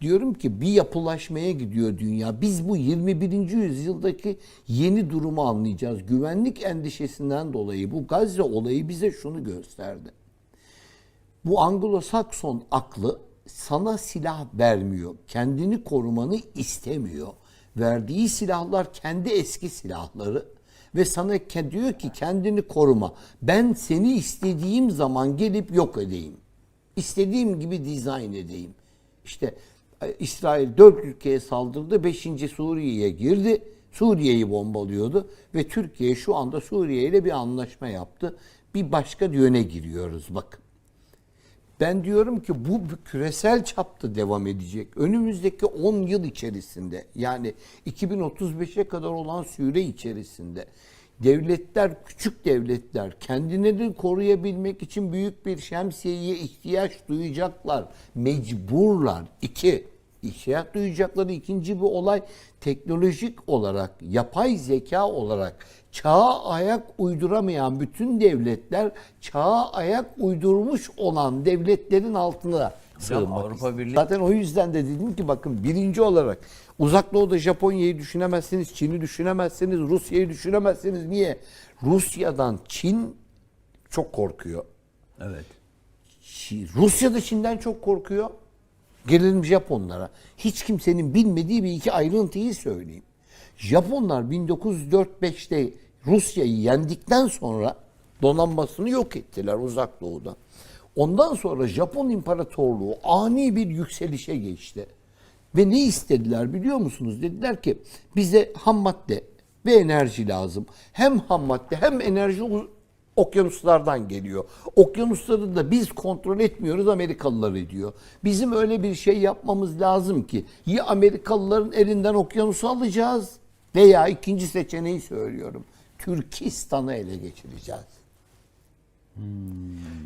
Diyorum ki bir yapılaşmaya gidiyor dünya. Biz bu 21. yüzyıldaki yeni durumu anlayacağız. Güvenlik endişesinden dolayı bu Gazze olayı bize şunu gösterdi. Bu Anglo-Sakson aklı sana silah vermiyor. Kendini korumanı istemiyor. Verdiği silahlar kendi eski silahları ve sana diyor ki kendini koruma. Ben seni istediğim zaman gelip yok edeyim. İstediğim gibi dizayn edeyim. İşte İsrail dört ülkeye saldırdı. Beşinci Suriye'ye girdi. Suriye'yi bombalıyordu ve Türkiye şu anda Suriye ile bir anlaşma yaptı. Bir başka yöne giriyoruz bakın. Ben diyorum ki bu küresel çapta devam edecek. Önümüzdeki 10 yıl içerisinde yani 2035'e kadar olan süre içerisinde devletler, küçük devletler kendilerini koruyabilmek için büyük bir şemsiyeye ihtiyaç duyacaklar. Mecburlar. İki, ihtiyaç duyacakları ikinci bir olay teknolojik olarak, yapay zeka olarak çağa ayak uyduramayan bütün devletler çağa ayak uydurmuş olan devletlerin altına sığınmak Avrupa. Birliği- Zaten o yüzden de dedim ki bakın birinci olarak uzak doğuda Japonya'yı düşünemezsiniz, Çin'i düşünemezsiniz, Rusya'yı düşünemezsiniz. Niye? Rusya'dan Çin çok korkuyor. Evet. Rusya da Çin'den çok korkuyor. Gelelim Japonlara. Hiç kimsenin bilmediği bir iki ayrıntıyı söyleyeyim. Japonlar 1904-5'te Rusya'yı yendikten sonra donanmasını yok ettiler uzak doğuda. Ondan sonra Japon İmparatorluğu ani bir yükselişe geçti. Ve ne istediler biliyor musunuz? Dediler ki bize ham madde ve enerji lazım. Hem ham madde hem enerji okyanuslardan geliyor. Okyanusları da biz kontrol etmiyoruz Amerikalılar ediyor. Bizim öyle bir şey yapmamız lazım ki ya Amerikalıların elinden okyanusu alacağız veya ikinci seçeneği söylüyorum. Türkistan'ı ele geçireceğiz.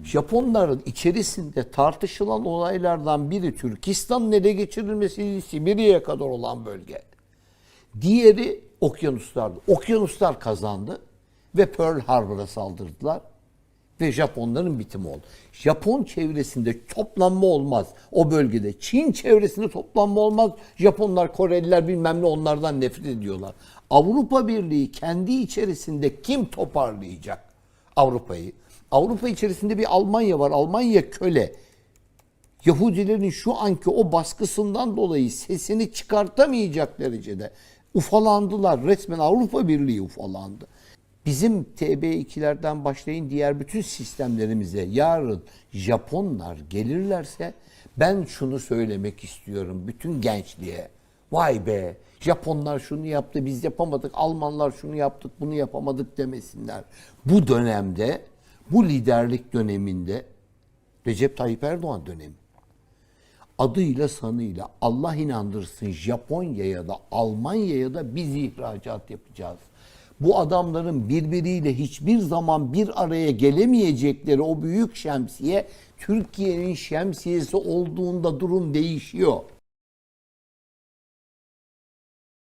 Japonların içerisinde tartışılan olaylardan biri Türkistan'ın ele geçirilmesi Sibirya'ya kadar olan bölge. Diğeri okyanuslardı. Okyanuslar kazandı ve Pearl Harbor'a saldırdılar ve Japonların bitimi oldu. Japon çevresinde toplanma olmaz o bölgede. Çin çevresinde toplanma olmaz. Japonlar, Koreliler bilmem ne onlardan nefret ediyorlar. Avrupa Birliği kendi içerisinde kim toparlayacak Avrupa'yı? Avrupa içerisinde bir Almanya var. Almanya köle. Yahudilerin şu anki o baskısından dolayı sesini çıkartamayacak derecede ufalandılar. Resmen Avrupa Birliği ufalandı. Bizim TB2'lerden başlayın diğer bütün sistemlerimize yarın Japonlar gelirlerse ben şunu söylemek istiyorum bütün gençliğe. Vay be Japonlar şunu yaptı biz yapamadık. Almanlar şunu yaptık bunu yapamadık demesinler. Bu dönemde bu liderlik döneminde Recep Tayyip Erdoğan dönemi adıyla sanıyla Allah inandırsın Japonya'ya da Almanya'ya da biz ihracat yapacağız. Bu adamların birbiriyle hiçbir zaman bir araya gelemeyecekleri o büyük şemsiye Türkiye'nin şemsiyesi olduğunda durum değişiyor.